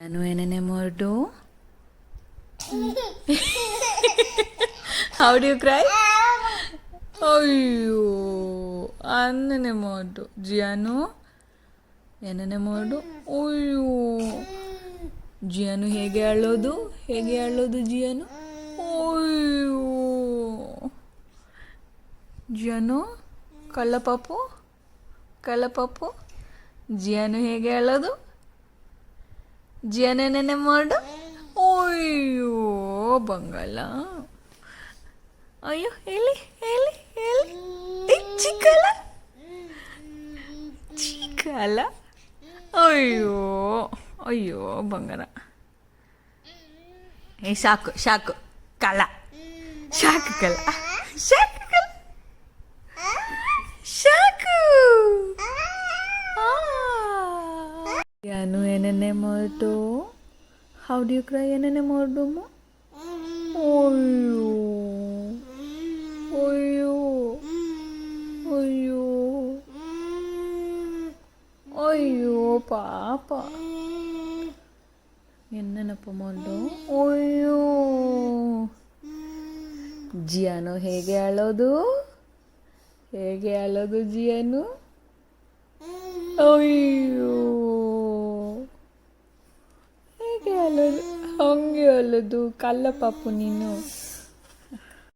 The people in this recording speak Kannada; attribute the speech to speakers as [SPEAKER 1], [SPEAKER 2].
[SPEAKER 1] ನಾನು ಏನೇನೆ ಮೋರ್ಡು ಹೌ ಡು ಯು ಕ್ರೈ ಅಯ್ಯೋ ಅನ್ನನೆ ಮೋರ್ಡು ಜಿಯಾನು ಏನನೆ ಮೋರ್ಡು ಅಯ್ಯೋ ಜಿಯಾನು ಹೇಗೆ ಅಳೋದು ಹೇಗೆ ಅಳೋದು ಜಿಯಾನು ಅಯ್ಯೋ ಜಿಯಾನು ಕಳ್ಳ ಪಾಪು ಕಳ್ಳ ಪಾಪು ಜಿಯಾನು ಹೇಗೆ ಅಳ್ಳೋದು ಜಿಯಾನೇನೇನೆ ಮಾಡು. ಅಯ್ಯೋ, ಬಂಗಾಳ. ಅಯ್ಯೋ, ಎಲ್ಲಿ ಎಲ್ಲಿ ಎಲ್ಲಿ? ಚಿಕ್ಕಲ ಚಿಕ್ಕಲ್ಲ ಅಯ್ಯೋ ಅಯ್ಯೋ, ಬಂಗಾರ. ಏ, ಸಾಕು ಸಾಕು. ಕಲ ಸಾಕು ಕಲ ಸಾಕು. ಯಾನು ಏನೇನೆ ಮಾಡ್ದು? ಹೌ ಡು ಯು ಕ್ರೈ ಏನೇನೆ ಮಾಡ್ದಮ್ಮ ಅಯ್ಯೋ. ಅಯ್ಯೋ. ಅಯ್ಯೋ. ಅಯ್ಯೋ, ಪಾಪ. ಎನ್ನನಪ್ಪ ಮಾಡು ಅಯ್ಯೋ. ಜಿಯಾನು ಹೇಗೆ ಅಳೋದು? ಹೇಗೆ ಅಳೋದು ಜಿಯಾನು? ಅಯ್ಯೋ ಹೇಗೆ ಅಲ್ಲದು ಹಂಗೆ ಅಲ್ಲದು ಕಲ್ಲ ಪಾಪು ನೀನು.